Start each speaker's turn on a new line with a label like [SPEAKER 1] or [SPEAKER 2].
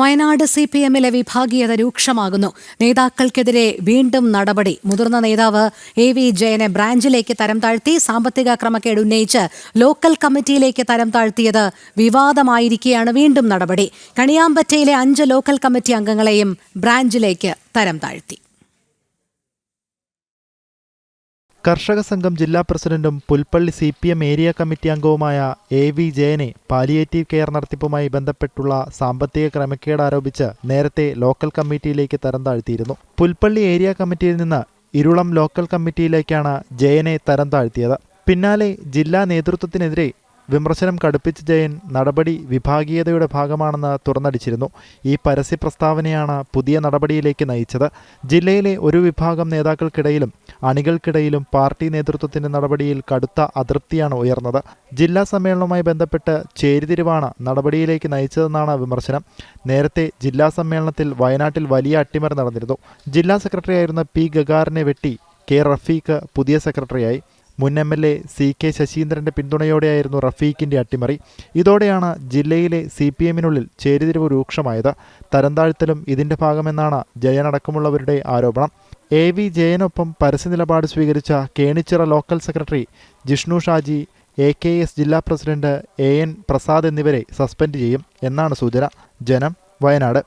[SPEAKER 1] Wayanad C P എമ്മിലെ വിഭാഗീയത രൂക്ഷമാകുന്നു. നേതാക്കൾക്കെതിരെ വീണ്ടും നടപടി. മുതിർന്ന നേതാവ് എ വി ജയനെ ബ്രാഞ്ചിലേക്ക് തരം താഴ്ത്തി സാമ്പത്തിക ക്രമക്കേട് ഉന്നയിച്ച് ലോക്കൽ കമ്മിറ്റിയിലേക്ക് തരം താഴ്ത്തിയത് വിവാദമായിരിക്കെയാണ് വീണ്ടും നടപടി. കണിയാമ്പറ്റയിലെ അഞ്ച് ലോക്കൽ കമ്മിറ്റി അംഗങ്ങളെയും ബ്രാഞ്ചിലേക്ക് തരം താഴ്ത്തി.
[SPEAKER 2] കർഷക സംഘം ജില്ലാ പ്രസിഡന്റും Pulpally C P M area committee അംഗവുമായ എ വി ജയനെ പാലിയേറ്റീവ് കെയർ നടത്തിപ്പുമായി ബന്ധപ്പെട്ടുള്ള സാമ്പത്തിക ക്രമക്കേട് ആരോപിച്ച് നേരത്തെ ലോക്കൽ കമ്മിറ്റിയിലേക്ക് തരം താഴ്ത്തിയിരുന്നു. പുൽപ്പള്ളി ഏരിയ കമ്മിറ്റിയിൽ നിന്ന് ഇരുളം ലോക്കൽ കമ്മിറ്റിയിലേക്കാണ് ജയനെ തരം താഴ്ത്തിയത്. പിന്നാലെ ജില്ലാ നേതൃത്വത്തിനെതിരെ വിമർശനം കടുപ്പിച്ച ജയൻ നടപടി വിഭാഗീയതയുടെ ഭാഗമാണെന്ന് തുറന്നടിച്ചിരുന്നു. ഈ പരസ്യ പ്രസ്താവനയാണ് പുതിയ നടപടിയിലേക്ക് നയിച്ചത്. ജില്ലയിലെ ഒരു വിഭാഗം നേതാക്കൾക്കിടയിലും അണികൾക്കിടയിലും പാർട്ടി നേതൃത്വത്തിന്റെ നടപടിയിൽ കടുത്ത അതൃപ്തിയാണ് ഉയർന്നത്. ജില്ലാ സമ്മേളനവുമായി ബന്ധപ്പെട്ട് ചേരിതിരിവാണ് നടപടിയിലേക്ക് നയിച്ചതെന്നാണ് വിമർശനം. നേരത്തെ ജില്ലാ സമ്മേളനത്തിൽ വയനാട്ടിൽ വലിയ അട്ടിമറി നടന്നിരുന്നു. ജില്ലാ സെക്രട്ടറിയായിരുന്ന പി ഗഗാറിനെ വെട്ടി കെ റഫീഖ് പുതിയ സെക്രട്ടറിയായി. മുൻ M L A C K ശശീന്ദ്രന്റെ പിന്തുണയോടെയായിരുന്നു റഫീഖിന്റെ അട്ടിമറി. ഇതോടെയാണ് ജില്ലയിലെ സി പി എമ്മിനുള്ളിൽ ചേരിതിരിവ് രൂക്ഷമായത്. തരംതാഴ്ത്തലും ഇതിന്റെ ഭാഗമെന്നാണ് ജയനടക്കമുള്ളവരുടെ ആരോപണം. എ വി ജയനൊപ്പം പരസ്യ നിലപാട് സ്വീകരിച്ച Kenichira local secretary Jishnu Shaji A K S ജില്ലാ പ്രസിഡന്റ് എ എൻ പ്രസാദ് എന്നിവരെ സസ്പെൻഡ് ചെയ്യും എന്നാണ് സൂചന. ജനം വയനാട്.